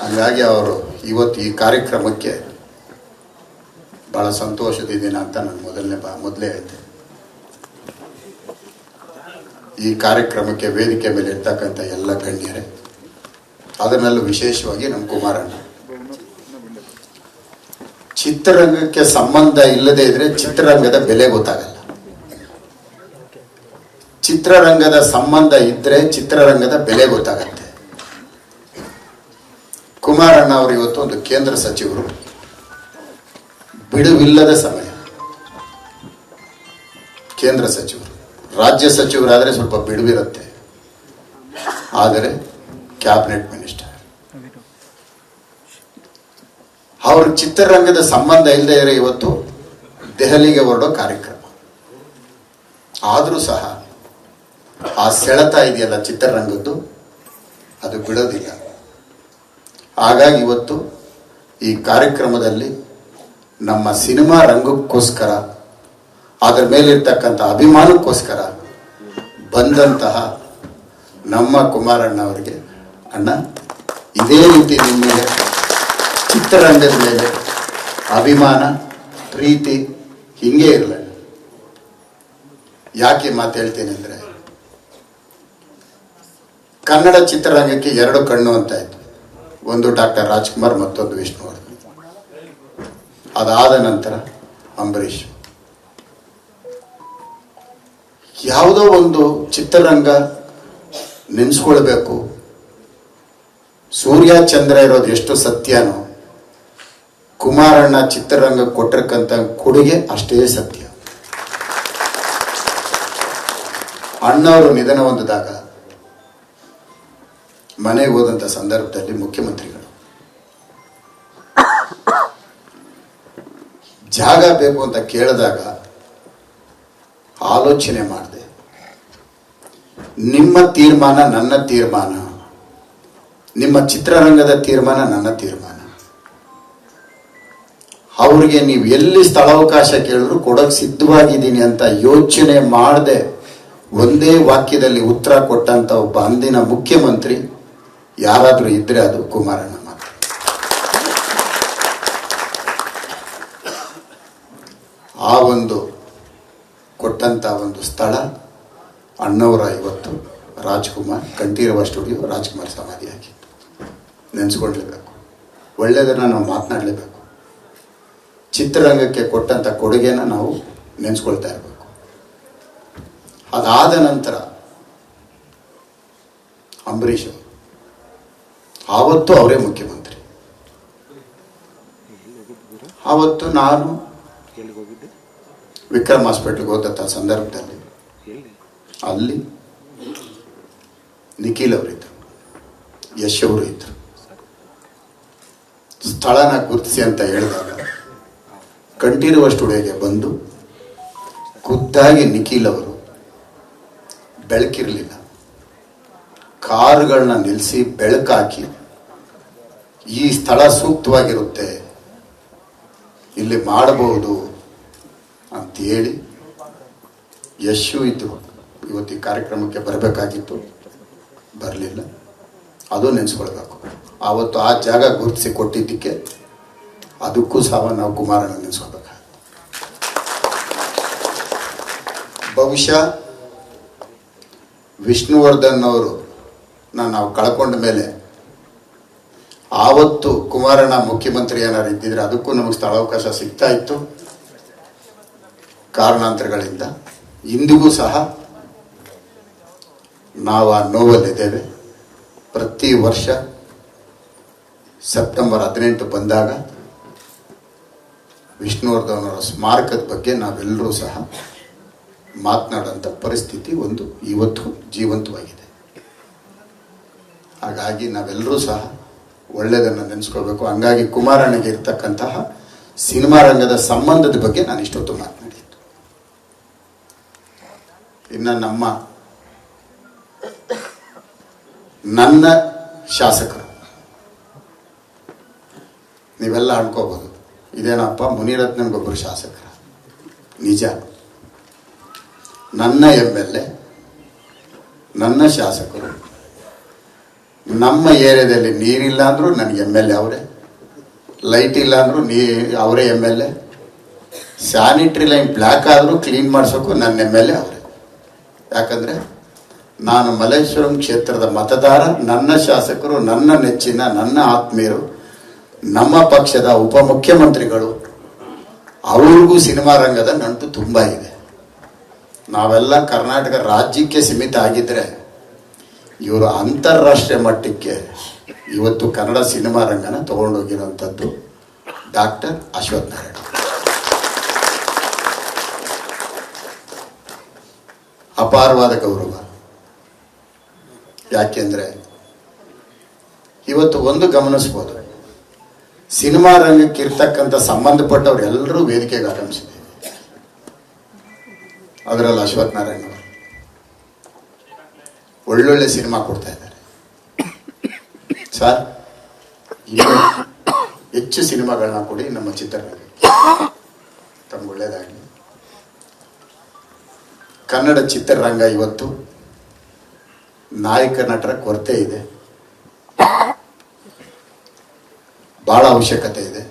ಹಾಗಾಗಿ ಅವರು ಇವತ್ತು ಈ ಕಾರ್ಯಕ್ರಮಕ್ಕೆ ಬಹಳ ಸಂತೋಷದಿದ್ದೀನಿ ಅಂತ ನಾನು ಮೊದಲನೇ ಬಾ, ಮೊದಲೇ ಹೇಳ್ತೆ. ಈ ಕಾರ್ಯಕ್ರಮಕ್ಕೆ ವೇದಿಕೆ ಮೇಲೆ ಇರ್ತಕ್ಕಂಥ ಎಲ್ಲ ಗಣ್ಯರೇ, ಅದರಲ್ಲೂ ವಿಶೇಷವಾಗಿ ನಮ್ಮ ಕುಮಾರಣ್ಣ. ಚಿತ್ರರಂಗಕ್ಕೆ ಸಂಬಂಧ ಇಲ್ಲದೆ ಇದ್ರೆ ಚಿತ್ರರಂಗದ ಬೆಲೆ ಗೊತ್ತಾಗಲ್ಲ. ಚಿತ್ರರಂಗದ ಸಂಬಂಧ ಇದ್ರೆ ಚಿತ್ರರಂಗದ ಬೆಲೆ ಗೊತ್ತಾಗತ್ತೆ. ಕುಮಾರಣ್ಣ ಅವರು ಇವತ್ತು ಒಂದು ಕೇಂದ್ರ ಸಚಿವರು. ಬಿಡುವಿಲ್ಲದ ಸಮಯ. ಕೇಂದ್ರ ಸಚಿವರು. ರಾಜ್ಯ ಸಚಿವರಾದರೆ ಸ್ವಲ್ಪ ಬಿಡುವಿರುತ್ತೆ. ಆದರೆ ಕ್ಯಾಬಿನೆಟ್ ಮಿನಿಸ್ಟರ್. ಅವ್ರ ಚಿತ್ರರಂಗದ ಸಂಬಂಧ ಇಲ್ಲದೆ ಇರೋ ಇವತ್ತು ದೆಹಲಿಗೆ ಹೊರಡೋ ಕಾರ್ಯಕ್ರಮ. ಆದರೂ ಸಹ ಆ ಸೆಳೆತ ಇದೆಯಲ್ಲ ಚಿತ್ರರಂಗದ್ದು, ಅದು ಬಿಡೋದಿಲ್ಲ. ಹಾಗಾಗಿ ಇವತ್ತು ಈ ಕಾರ್ಯಕ್ರಮದಲ್ಲಿ ನಮ್ಮ ಸಿನಿಮಾ ರಂಗಕ್ಕೋಸ್ಕರ, ಅದರ ಮೇಲಿರ್ತಕ್ಕಂಥ ಅಭಿಮಾನಕ್ಕೋಸ್ಕರ ಬಂದಂತಹ ನಮ್ಮ ಕುಮಾರಣ್ಣ ಅವರಿಗೆ, ಅಣ್ಣ, ಇದೇ ರೀತಿ ನಿಮಗೆ ಚಿತ್ರರಂಗದ ಮೇಲೆ ಅಭಿಮಾನ, ಪ್ರೀತಿ ಹಿಂಗೆ ಇರಲ್ಲ ಯಾಕೆ ಮಾತು ಹೇಳ್ತೇನೆ ಅಂದರೆ ಕನ್ನಡ ಚಿತ್ರರಂಗಕ್ಕೆ ಎರಡು ಕಣ್ಣು ಅಂತ ಇತ್ತು ಒಂದು ಡಾಕ್ಟರ್ ರಾಜ್ಕುಮಾರ್, ಮತ್ತೊಂದು ವಿಷ್ಣುವರ್ಧನ್. ಅದಾದ ನಂತರ ಅಂಬರೀಷ್. ಯಾವುದೋ ಒಂದು ಚಿತ್ರರಂಗ ನೆನೆಸ್ಕೊಳ್ಬೇಕು. ಸೂರ್ಯ, ಚಂದ್ರ ಇರೋದು ಎಷ್ಟು ಸತ್ಯನೋ, ಕುಮಾರಣ್ಣ ಚಿತ್ರರಂಗ ಕೊಟ್ಟಿರ್ತಕ್ಕಂಥ ಕೊಡುಗೆ ಅಷ್ಟೇ ಸತ್ಯ. ಅಣ್ಣವರು ನಿಧನ ಹೊಂದಿದಾಗ ಮನೆಗೆ ಹೋದಂಥ ಸಂದರ್ಭದಲ್ಲಿ ಮುಖ್ಯಮಂತ್ರಿಗಳು, ಜಾಗ ಬೇಕು ಅಂತ ಕೇಳಿದಾಗ ಆಲೋಚನೆ ಮಾಡಿದೆ. ನಿಮ್ಮ ತೀರ್ಮಾನ ನನ್ನ ತೀರ್ಮಾನ, ನಿಮ್ಮ ಚಿತ್ರರಂಗದ ತೀರ್ಮಾನ ನನ್ನ ತೀರ್ಮಾನ. ಅವ್ರಿಗೆ ನೀವು ಎಲ್ಲಿ ಸ್ಥಳಾವಕಾಶ ಕೇಳಿದ್ರು ಕೊಡೋಕೆ ಸಿದ್ಧವಾಗಿದ್ದೀನಿ ಅಂತ ಯೋಚನೆ ಮಾಡದೆ. ಒಂದೇ ವಾಕ್ಯದಲ್ಲಿ ಉತ್ತರ ಕೊಟ್ಟಂತ ಒಬ್ಬ ಅಂದಿನ ಮುಖ್ಯಮಂತ್ರಿ ಯಾರಾದರೂ ಇದ್ರೆ ಅದು ಕುಮಾರಣ್ಣ ಮಾತ್ರ ಆ ಒಂದು ಕೊಟ್ಟಂತ ಒಂದು ಸ್ಥಳ, ಅಣ್ಣವರ ಇವತ್ತು ರಾಜ್ಕುಮಾರ್, ಕಂಠೀರವ ಸ್ಟುಡಿಯೋ ರಾಜ್ಕುಮಾರ್ ಸಮಾಧಿಯಾಗಿ ನೆನೆಸ್ಕೊಳ್ಲೇಬೇಕು. ಒಳ್ಳೆಯದನ್ನು ನಾವು ಮಾತನಾಡಲೇಬೇಕು. ಚಿತ್ರರಂಗಕ್ಕೆ ಕೊಟ್ಟಂಥ ಕೊಡುಗೆನ ನಾವು ನೆನೆಸ್ಕೊಳ್ತಾ ಇರಬೇಕು. ಅದಾದ ನಂತರ ಅಂಬರೀಷ್ ಅವರು. ಆವತ್ತು ಅವರೇ ಮುಖ್ಯಮಂತ್ರಿ. ಆವತ್ತು ನಾನು ವಿಕ್ರಮ್ ಹಾಸ್ಪಿಟ್ಲ್ಗೆ ಹೋದಂಥ ಸಂದರ್ಭದಲ್ಲಿ ಅಲ್ಲಿ ನಿಖಿಲ್ ಅವರಿದ್ದರು ಯಶ್ ಅವರು ಇದ್ದರು ಸ್ಥಳನ ಗುರುತಿಸಿ ಅಂತ ಹೇಳಿದಾಗ ಕಂಠೀರುವ ಸ್ಟುಡಿಯೋಗೆ ಬಂದು ಖುದ್ದಾಗಿ ನಿಖಿಲ್ ಅವರು ಬೆಳಕಿರಲಿಲ್ಲ. ಕಾರುಗಳನ್ನ ನಿಲ್ಲಿಸಿ ಬೆಳಕಾಕಿ ಈ ಸ್ಥಳ ಸೂಕ್ತವಾಗಿರುತ್ತೆ. ಇಲ್ಲಿ ಮಾಡಬಹುದು ಅಂತ ಹೇಳಿ ಯಶು ಇದ್ರು ಇವತ್ತು ಈ ಕಾರ್ಯಕ್ರಮಕ್ಕೆ ಬರಬೇಕಾಗಿತ್ತು. ಬರಲಿಲ್ಲ. ಅದು ನೆನೆಸ್ಕೊಳ್ಬೇಕು. ಆವತ್ತು ಆ ಜಾಗ ಗುರುತಿಸಿ ಕೊಟ್ಟಿದ್ದಕ್ಕೆ ಅದಕ್ಕೂ ಸಹ ನಾವು ಕುಮಾರನ ನೆನೆಸ್ಕೋಬೇಕಾಗುತ್ತೆ ಬಹುಶಃ ವಿಷ್ಣುವರ್ಧನ್ ಅವರು ನಾವು ಕಳ್ಕೊಂಡ ಮೇಲೆ ಆವತ್ತು ಕುಮಾರಣ್ಣ ಮುಖ್ಯಮಂತ್ರಿ ಏನಾರು ಇದ್ದಿದ್ರೆ ಅದಕ್ಕೂ ನಮಗೆ ಸ್ಥಳಾವಕಾಶ ಸಿಗ್ತಾ ಇತ್ತು. ಕಾರಣಾಂತರಗಳಿಂದ. ಇಂದಿಗೂ ಸಹ ನಾವು ಆ ನೋವಲ್ಲಿದ್ದೇವೆ. ಪ್ರತಿ ವರ್ಷ ಸೆಪ್ಟೆಂಬರ್ ಹದಿನೆಂಟು ಬಂದಾಗ ವಿಷ್ಣುವರ್ಧನ್ ಅವರ ಸ್ಮಾರಕದ ಬಗ್ಗೆ ನಾವೆಲ್ಲರೂ ಸಹ ಮಾತನಾಡುವಂಥ ಪರಿಸ್ಥಿತಿ ಒಂದು ಇವತ್ತು ಜೀವಂತವಾಗಿದೆ. ಹಾಗಾಗಿ ನಾವೆಲ್ಲರೂ ಸಹ ಒಳ್ಳೆಯದನ್ನು ನೆನೆಸ್ಕೊಳ್ಬೇಕು. ಹಂಗಾಗಿ ಕುಮಾರಣ್ಣಗೆ ಇರ್ತಕ್ಕಂತಹ ಸಿನಿಮಾ ರಂಗದ ಸಂಬಂಧದ ಬಗ್ಗೆ ನಾನು ಇಷ್ಟೊತ್ತು ಮಾತನಾಡಿದ್ದು. ಇನ್ನು ನಮ್ಮ ನನ್ನ ಶಾಸಕರು, ನೀವೆಲ್ಲ ಅನ್ಕೋಬಹುದು, ಇದೇನಪ್ಪ ಮುನಿರತ್ನನ್ಗೊಬ್ಬರು ಶಾಸಕರ? ನಿಜ. ನನ್ನ ಎಂ ಎಲ್ ಎ, ನನ್ನ ಶಾಸಕರು ನಮ್ಮ ಏರಿಯಾದಲ್ಲಿ ನೀರಿಲ್ಲ ಅಂದರೂ ನನಗೆ ಎಂ ಎಲ್ ಎ ಅವರೇ. ಲೈಟ್ ಇಲ್ಲ ಅಂದರೂ ನೀ ಅವರೇ M L A. Sanitary line block ಆದರೂ ಕ್ಲೀನ್ ಮಾಡಿಸೋಕ್ಕೂ ನನ್ನ ಎಂ ಎಲ್ ಎ ಅವರೇ. ಯಾಕಂದರೆ ನಾನು ಮಲ್ಲೇಶ್ವರಂ ಕ್ಷೇತ್ರದ ಮತದಾರ, ನನ್ನ ಶಾಸಕರು, ನನ್ನ ನೆಚ್ಚಿನ, ನನ್ನ ಆತ್ಮೀಯರು, ನಮ್ಮ ಪಕ್ಷದ ಉಪಮುಖ್ಯಮಂತ್ರಿಗಳು, ಅವ್ರಿಗೂ ಸಿನಿಮಾ ರಂಗದ ನಂಟು ತುಂಬ ಇದೆ. ನಾವೆಲ್ಲ ಕರ್ನಾಟಕ ರಾಜ್ಯಕ್ಕೆ ಸೀಮಿತ ಆಗಿದ್ರೆ ಇವರು ಅಂತಾರಾಷ್ಟ್ರೀಯ ಮಟ್ಟಕ್ಕೆ ಇವತ್ತು ಕನ್ನಡ ಸಿನಿಮಾ ರಂಗನ ತಗೊಂಡೋಗಿರುವಂಥದ್ದು ಡಾಕ್ಟರ್ ಅಶ್ವಥ್ ನಾರಾಯಣ. ಅಪಾರವಾದ ಗೌರವ. ಯಾಕೆಂದ್ರೆ ಇವತ್ತು ಒಂದು ಗಮನಿಸ್ಬೋದು, ಸಿನಿಮಾ ರಂಗಕ್ಕೆ ಇರ್ತಕ್ಕಂಥ ಸಂಬಂಧಪಟ್ಟವರೆಲ್ಲರೂ ವೇದಿಕೆಗೆ ಆಗಮಿಸಿದ್ದೀವಿ ಅದರಲ್ಲಿ ಅಶ್ವಥ್ ನಾರಾಯಣ ಒಳ್ಳೊಳ್ಳೆ ಸಿನಿಮಾ ಕೊಡ್ತಾ ಇದ್ದಾರೆ. ಸರ್, ಇನ್ನೂ ಹೆಚ್ಚು ಸಿನಿಮಾಗಳನ್ನ ಕೊಡಿ, ನಮ್ಮ ಚಿತ್ರರಂಗಕ್ಕೆ. ತಮ್ಗೆ ಒಳ್ಳೇದಾಗಲಿ. ಕನ್ನಡ ಚಿತ್ರರಂಗ ಇವತ್ತು ನಾಯಕ ನಟರ ಕೊರತೆ ಇದೆ. ಬಹಳ ಅವಶ್ಯಕತೆ ಇದೆ.